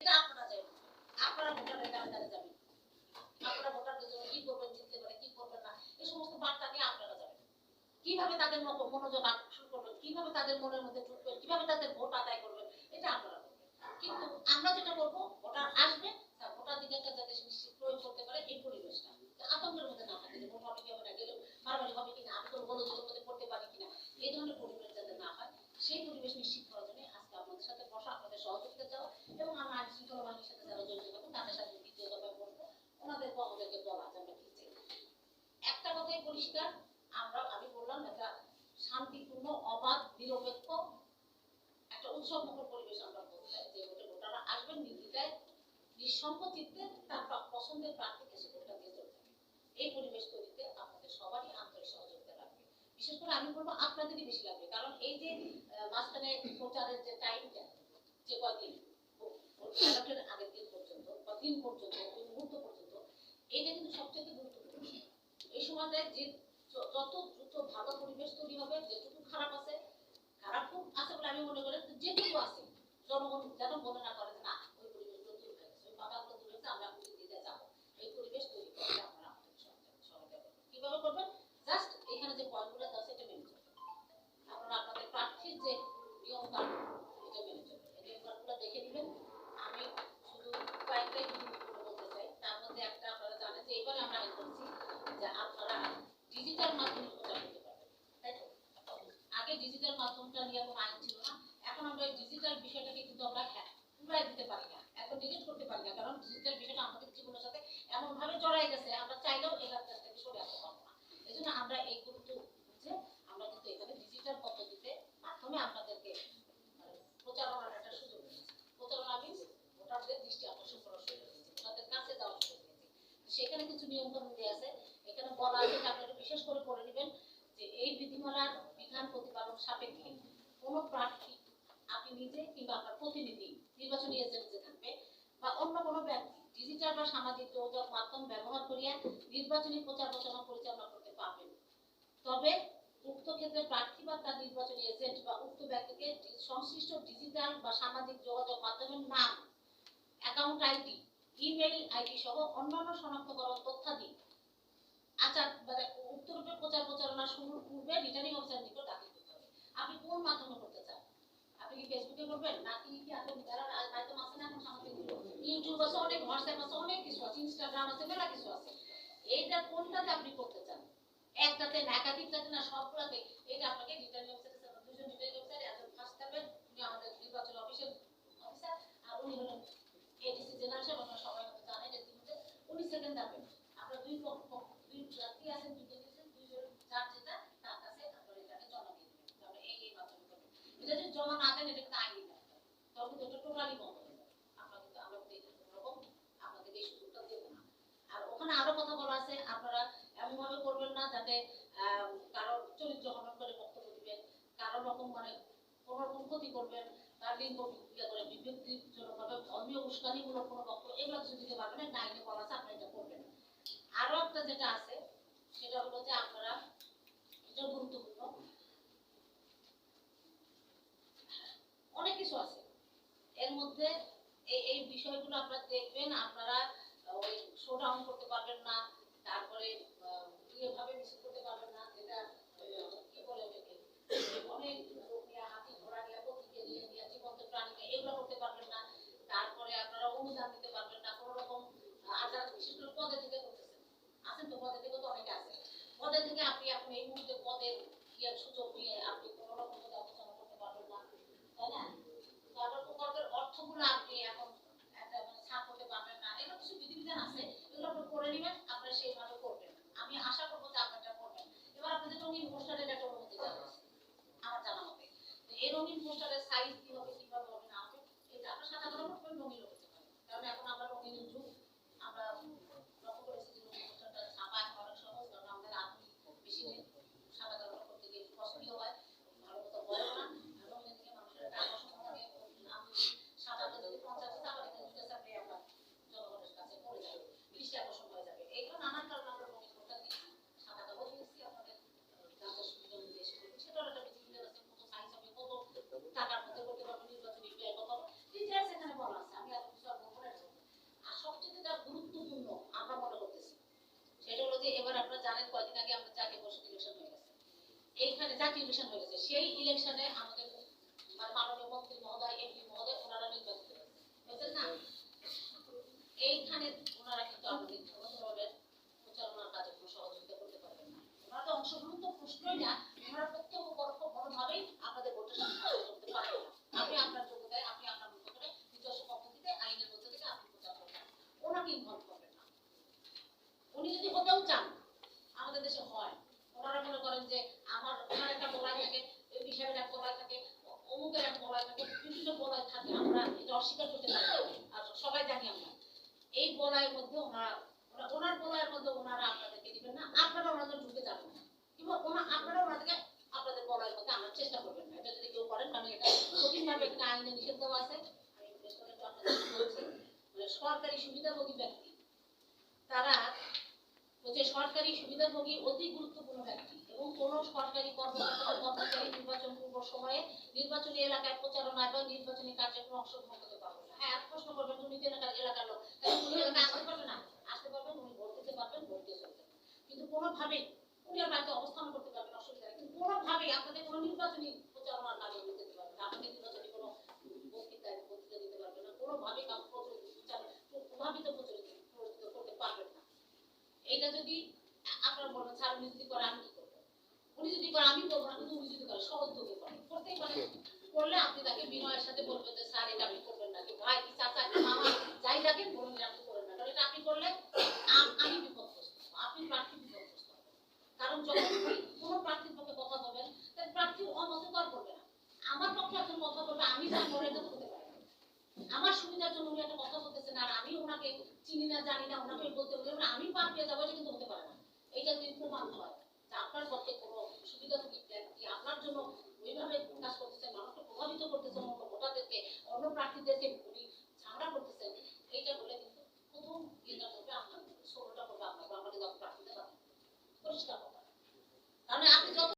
এটা নিয়ে আপনারা যাবেন? কীভাবে তাদের মনোযোগ আকর্ষণ করবেন, কীভাবে তাদের মনের মধ্যে ঢুকবেন, কীভাবে তাদের ভোট আদায় করবেন, এটা আপনারা করবেন। কিন্তু আমরা যেটা করব, ভোটার আসবে, তার ভোটাধিকারটা যাতে নিশ্চিত প্রয়োগ করতে পারে, এই পরিবেশটা আতঙ্কের মধ্যে না থাকে যে ভোট হবে কি হবে না গেলেও মারামারি হবে কিনা আমি তো গোলযোগের মধ্যে পড়তে পারি কিনা এই ধরনের পরিবেশ যাতে না হয় সেই পরিবেশ নিশ্চিত করার জন্য আজকে আপনাদের সাথে বসা আপনাদের সহযোগিতা চাওয়া এবং আমরা আইন শৃঙ্খলা বাহিনীর সাথে যারা জড়িত থাকুন তাদের সাথে দ্বিতীয় দফায় বসবো ওনাদেরকে আমাদেরকে বলা যে আমরা কি চাই একটা কথাই পরিষ্কার আমরা আমি বললাম একটা শান্তিপূর্ণ, অবাধ, নিরপেক্ষ একটা উৎসব মুখর পরিবেশ আমরা যে ভোটে ভোটাররা আসবেন নির্দ্বিধায় নিঃসংকোচিতে তার পছন্দের প্রার্থীকে সে ভোটটা দিয়ে চলবে এই পরিবেশ তৈরিতে আপনাদের সবারই আন্তরিক সহযোগিতা লাগবে। বিশেষ করে আমি বলব আপনাদেরই বেশি লাগবে, কারণ এই যে মাঝখানে প্রচারের যে টাইমটা, যে ভোটের আগের দিন পর্যন্ত বা দিন পর্যন্ত ওই মুহূর্ত পর্যন্ত, এইটা কিন্তু সবচেয়ে গুরুত্বপূর্ণ। যে যত দ্রুত ভালো পরিবেশ তৈরি হবে, যেটুকু খারাপ আছে, খারাপ খুব আছে বলে আমি মনে করি, যেটুকু আছে, জনগণ যেন মনে না করে যে না ওই পরিবেশগুলো দূর হয়ে গেছে ওই বাধাগুলো দূর হয়েছে আমরা পুজো দিতে যাব এই পরিবেশ তৈরি করতে আপনারা আমাদের সহযোগিতা সহযোগিতা করবেন কীভাবে করবেন জাস্ট এখানে যে পয়েন্টগুলো আছে এটা মেনে চলবেন আপনারা আপনাদের প্রার্থীর যে নিয়ম কানুন এটা মেনে চলবেন এই নিয়ম কানুনগুলো দেখে নেবেন আমি শুধু কয়েকটাই জিনিসগুলো বলতে চাই তার মধ্যে একটা আপনারা জানেন যে এবারে আমরা আইন করছি যে আপনারা ডিজিটাল মাধ্যমে প্রচার করতে পারবেন তাই তো? আগে ডিজিটাল মাধ্যমটা নিয়ে কোনো আইন ছিল না, এখন আমরা ডিজিটাল বিষয়টাকে কিন্তু আমরা হ্যাঁ পুরাই দিতে পারি না এখন ডিলিট করতে পারি না, কারণ ডিজিটাল বিষয়টা আমাদের জীবনের সাথে এমন ভাবে জড়াই গেছে, আমরা চাইলেও এটার কাছ থেকে সরে আসতে পারব না। এই জন্য আমরা এই গুরুত্ব বুঝে আমরা কিন্তু এখানে ডিজিটাল পদ্ধতিতে মাধ্যমে আপনাদেরকে মানে প্রচারণার একটা সুযোগ দিয়েছি। প্রচারণা মিন্স ভোটারদের দৃষ্টি আকর্ষণ করার সুযোগ দিয়েছি, ভোটারদের কাছে যাওয়ার সুযোগ দিয়েছি। সেখানে কিছু নিয়ম কানুন দেওয়া আছে, এখানে বলা আছে যে বিশেষ করে করে নেবেন যে এই বিধিমালার বিধান প্রতিপালন সাপেক্ষে কোনো প্রার্থী আপনি নিজে কিংবা আপনার প্রতিনিধি, নির্বাচনী এজেন্ট যে থাকবে বা অন্য কোনো ব্যক্তি, ডিজিটাল বা সামাজিক যোগাযোগ মাধ্যম ব্যবহার করিয়া নির্বাচনী প্রচার প্রচারণা পরিচালনা করতে পারবেন। তবে উক্ত ক্ষেত্রে প্রার্থী বা তার নির্বাচনী এজেন্ট বা উক্ত ব্যক্তিকে সংশ্লিষ্ট ডিজিটাল বা সামাজিক যোগাযোগ মাধ্যমের নাম অ্যাকাউন্ট আইডি ইমেইল আইডি সহ অন্যান্য শনাক্তকরণ তথ্যাদি আচার মানে উক্ত রূপে প্রচার প্রচারণা শুরুর পূর্বে রিটার্নিং অফিসার নিকট দাখিল করতে হবে। আপনি কোন মাধ্যমে করতে চান? আপনি কি ফেসবুকে করবেন? নাকি কি এখন যারা মাধ্যম আছে না এখন সামাজিক ইউটিউব আছে, অনেক হোয়াটসঅ্যাপ আছে, অনেক কিছু আছে ইনস্টাগ্রাম আছে, মেলা কিছু আছে। এইটা কোনটাতে আপনি করতে চান? একটাতে না, একাধিকটাতে না, সবগুলাতে? এটা আপনাকে রিটার্নিং অফিসার দুজন রিটার্নিং অফিসার একজন ফার্স্ট থাকবেন উনি আমাদের নির্বাচন অফিসের অফিসার আর উনি হলেন এডিসি জেনারেল আপনারা সবাই জানেন উনি সেকেন্ড থাকবেন আপনারা দুই পক্ষ পক্ষ- দুই প্রার্থী আছেন দুজন আছেন দুইজন যার যেটা তার কাছে আপনারা এটাকে জমা দিয়ে দেবেন তাহলে এই এই মাধ্যমে করবেন আর মানে ক্ষতি করবেন, তার লিঙ্গ ইয়ে করে বিভক্তিজনকভাবে কোনো বক্তব্য, এগুলো কিছু দিতে আইনে বলা আছে, আপনারা এটা করবেন আরও একটা যেটা আছে, সেটা হলো যে আপনারা, এটা গুরুত্বপূর্ণ কিছু আছে। এর মধ্যে এই এই বিষয়গুলো আপনারা দেখবেন, আপনারা ওই শো ডাউন করতে পারবেন না, তারপরে ইয়ে মিছিল করতে পারবেন না যেটা কি বলে ওটাকে অনেক হাতি ঘোড়া নিয়ে নিয়ে নিয়ে করতে পারবেন না। তারপরে আপনারা অনুদান দিতে পারবেন না, কোনো রকম আচার, বিশেষ পদে আছেন তো পদে থেকে তো অনেকে আছে। পদে থেকে আপনি আপনি এই মুহূর্তে পদের ইয়ে সুযোগ নিয়ে আপনি কোনো রকম যদি আলোচনা করতে পারবেন না তাই না তারপর প্রকল্পের অর্থগুলো আপনি এখন একটা মানে ছাপ করতে পারবেন না এগুলো কিছু বিধিবিধান আছে এগুলো আপনি করে নেবেন আপনারা সেইভাবে করবেন আমি আশা করব যে আপনারা করবেন এবার আপনাদের রঙিন পোস্টারের একটা অনুমতি দেওয়া হয়েছে আমার জানা মতে তো এই রঙিন পোস্টারের সাইজ কি হবে কীভাবে হবে না হবে, এটা আপনার সাথে কালো করবেন রঙিন হতে পারে কারণ এখন আমরা রঙিনের যুগ আমরা লক্ষ্য করেছি যে রঙিন পোস্টারটা ছাপা এখন অনেক সহজ কারণ আমাদের আধুনিক মেশিনে সাদা কালো করতে গিয়ে কষ্টই হয় ভালো মতো বয়ও না রঙিন থেকে মানুষের একটা আকর্ষণ থাকে আমি সাদাটা যদি পঞ্চাশ টাকা এখানে দুটো চাকরি আমরা জনগণের কাছে পড়ে যাবে দৃষ্টি আকর্ষণ হয়ে যাবে এইগুলো নানান কারণে আমরা রঙিন পোস্টার দিচ্ছি সাদা কালো দিয়েছি আপনাদের জানতে সুবিধা অনুযায়ী সেটা সেটার একটা বিধিবিধান আছে কত সাইজ হবে কত টাকার মধ্যে করতে পারবে নির্বাচনী ব্যয় কত হবে ডিটেলস এখানে বলা আমরা জাতীয় পরিষদ ইলেকশন হয়ে গেছে। এইখানে জাতীয় ইলেকশন হয়ে গেছে, সেই ইলেকশনে আমাদের মানে মাননীয় মন্ত্রী মহোদয় এমপি মহোদয়, ওনারা নির্বাচিত হয়েছে। না? এইখানে ওনারা কিন্তু আমাদের কোনো ধরনের প্রচারণার কাজে কোনো সহযোগিতা করতে পারবেন না ওনারা তো অংশগ্রহণ তো প্রশ্নই না ওনারা প্রত্যক্ষ পরোক্ষ কোনোভাবেই আপনাদের ভোটের সাথে সাহায্য করতে পারবেন না আপনি আপনার যোগ্যতায় আপনি আপনার মতো করে নিজস্ব পদ্ধতিতে আইনের মধ্যে থেকে আপনি প্রচার করবেন ওনাকে ইনভলভ করবেন না উনি যদি হতেও চান আমাদের দেশে হয় ওনারা মনে করেন যে আমার ওনার একটা বলায় থাকে এই বিষয়ের একটা বলায় থাকে অ- অমুকের একটা বলায় থাকে বিভিন্ন বলায় থাকে আমরা এটা অস্বীকার করতে পারি সবাই জানি আমরা। এই বলায়ের মধ্যে ওনারা ওনার বলায়ের মধ্যে ওনারা আপনাদেরকে দিবেন না। আপনারা ওনাদের ঢুকে যাবেন না। কিংবা ওনা, আপনারা ওনাদেরকে, আপনাদের বলায়ের মধ্যে আনার চেষ্টা করবেন না। এটা যদি কেউ করেন কারণ এটা কঠিনভাবে একটা আইনে নিষেধ দেওয়া আছে। আমি সরকারি সুবিধাভোগী ব্যক্তি, তারা হচ্ছে সরকারি সুবিধাভোগী অতি গুরুত্বপূর্ণ ব্যক্তি এবং কোন সরকারি কর্মকর্তা, কর্মচারী নির্বাচন পূর্ব সময়ে নির্বাচনী এলাকায় প্রচারণায় বা নির্বাচনী কার্যক্রমে অংশগ্রহণ করতে পারবে না হ্যাঁ প্রশ্ন করবেন উনি তো এলাকার এলাকার লোক তাহলে উনি এলাকায় আসতে পারবে না আসতে ভোট দিতে ভোট কিন্তু বাড়িতে অবস্থান করতে পারবেন অসুবিধা কিন্তু কোনোভাবেই আপনাদের কোনো নির্বাচনী প্রচারণার কাজে উনি যেতে পারবেন না আপনাদের নির্বাচনী কোনো বক্তৃতায় বক্তৃতা দিতে পারবেন না কোনোভাবেই কাউকে প্রচলিত প্রচার- প্রভাবিত প্রচলিত প্রচলিত করতে পারবেন না এইটা যদি আপনারা বলবেন স্যার উনি যদি করে আমি কি করব উনি যদি করে আমি করব না কিন্তু উনি যদি করে সহযোগী করে করতেই পারে করলে আপনি তাকে বিনয়ের সাথে বলবেন যে, স্যার, এটা আপনি করবেন না। ভাই চাচা মামা যাই ডাকেন বলুন যে, আপনি করবেন না। কারণ এটা আপনি করলে আমি বিপদগ্রস্ত আপনি প্রার্থী বিপদগ্রস্ত কারণ যখন কোনো প্রার্থীর পক্ষে কথা বলবেন তাই প্রার্থী অমত করবে না। আমার পক্ষে একজন কথা বলবে, আমি যা করে এটা হতে আমার সুবিধার জন্য উনি একটা কথা বলতেছেন, আর আমি ওনাকে চিনি না, জানি না, ওনাকে বলতে বলি এবার আমি পার পেয়ে যাব, এটা কিন্তু হতে পারে না। এইটা যদি প্রমাণ হয় আপনার পক্ষে কোনো সুবিধা আপনার জন্য ওইভাবে কাজ করতেছেন মানুষকে প্রভাবিত করতেছেন অন্য ভোটারদেরকে অন্য প্রার্থীদেরকে